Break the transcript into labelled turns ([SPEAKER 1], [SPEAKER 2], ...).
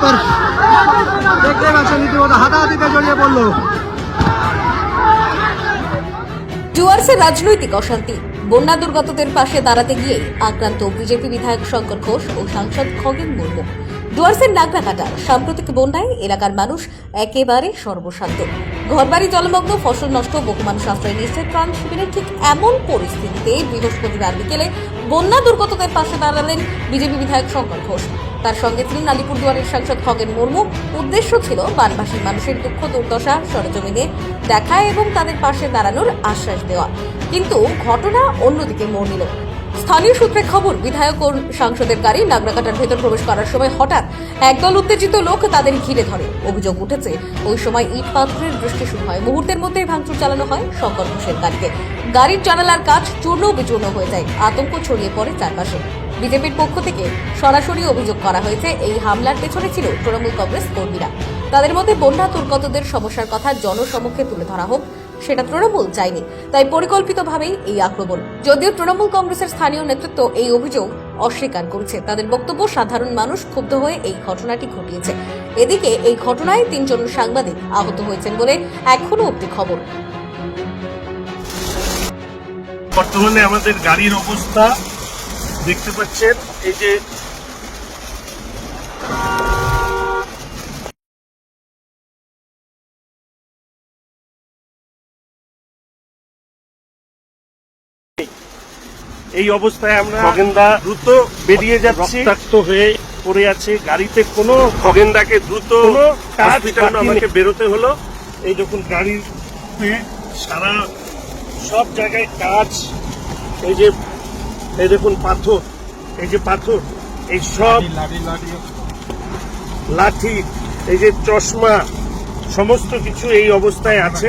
[SPEAKER 1] দপ্তর দেখতে পাচ্ছেন রীতিমতো হাতাহাতিতে জড়িয়ে পড়ল
[SPEAKER 2] ডুয়ার্সে রাজনৈতিক অশান্তি। বন্যা দুর্গতদের পাশে দাঁড়াতে গিয়ে আক্রান্ত বিজেপি বিধায়ক শঙ্কর ঘোষ ও সাংসদ খগেন মুর্মু। ডুয়ার্সের নাগরাকাটা, সাম্প্রতিক বন্যায় এলাকার মানুষ একেবারে সর্বশান্ত। ঘরবাড়ি জলমগ্ন, ফসল নষ্ট বহু মানুষ আশ্রয় নিয়েছে ত্রাণ শিবিরে ঠিক এমন পরিস্থিতিতে বৃহস্পতিবার বিকেলে বন্যা দুর্গতদের পাশে দাঁড়ালেন বিজেপি বিধায়ক শঙ্কর ঘোষ। তার সঙ্গে ছিলেন আলিপুরদুয়ারের সাংসদ খগেন মুর্মু। উদ্দেশ্য ছিল বানবাসী মানুষের দুঃখ, দুর্দশা সরজমিনে দেখা এবং তাদের পাশে দাঁড়ানোর আশ্বাস দেওয়া। কিন্তু ঘটনা অন্যদিকে মোড় নিল। স্থানীয় সূত্রে খবর, বিধায়ক ও সাংসদের গাড়ি নাগরাকাটার ভেতর প্রবেশ করার সময় হঠাৎ একদল উত্তেজিত লোক তাদের ঘিরে ধরে। অভিযোগ উঠেছে, ওই সময় ইট পাথরের বৃষ্টি শুরু হয়। মুহূর্তের মধ্যেই ভাঙচুর চালানো হয় শঙ্কর ঘোষের গাড়িতে। গাড়ির জানালার কাজ চূর্ণ বিচূর্ণ হয়ে যায়। আতঙ্ক ছড়িয়ে পড়ে চারপাশে। বিজেপির পক্ষ থেকে সরাসরি অভিযোগ করা হয়েছে, এই হামলার পেছনে ছিল তৃণমূল কংগ্রেস কর্মীরা। তাদের মধ্যে বন্যা দুর্গতদের সমস্যার কথা জনসমক্ষে তুলে ধরা হোক সেটা তৃণমূল চায়নি। তাই পরিকল্পিতভাবেই এই আক্রমণ। যদিও তৃণমূল কংগ্রেসের স্থানীয় নেতৃত্ব এই অভিযোগ অস্বীকার করছে। তাদের বক্তব্য, সাধারণ মানুষ ক্ষুব্ধ হয়ে এই ঘটনাটি ঘটিয়েছে। এদিকে এই ঘটনায় তিনজন সাংবাদিক আহত হয়েছেন বলে এখনও অব্দি খবর।
[SPEAKER 3] বর্তমানে আমাদের গাড়ির অবস্থা দেখতে পাচ্ছেন, এই যে এই অবস্থায় আমরা খগেন্দা দ্রুত বেরিয়ে যাচ্ছি। রক্তাক্ত হয়ে পড়ে আছে গাড়িতে কোনো খগেন্দাকে দ্রুত হসপিটাল আমাকে বেরোতে হলো। এই যখন গাড়ির সারা সব জায়গায় কাজ এই যে এই দেখুন পাথর এই যে পাথর এই সব লাঠি এই যে চশমা সমস্ত কিছু এই অবস্থায় আছে।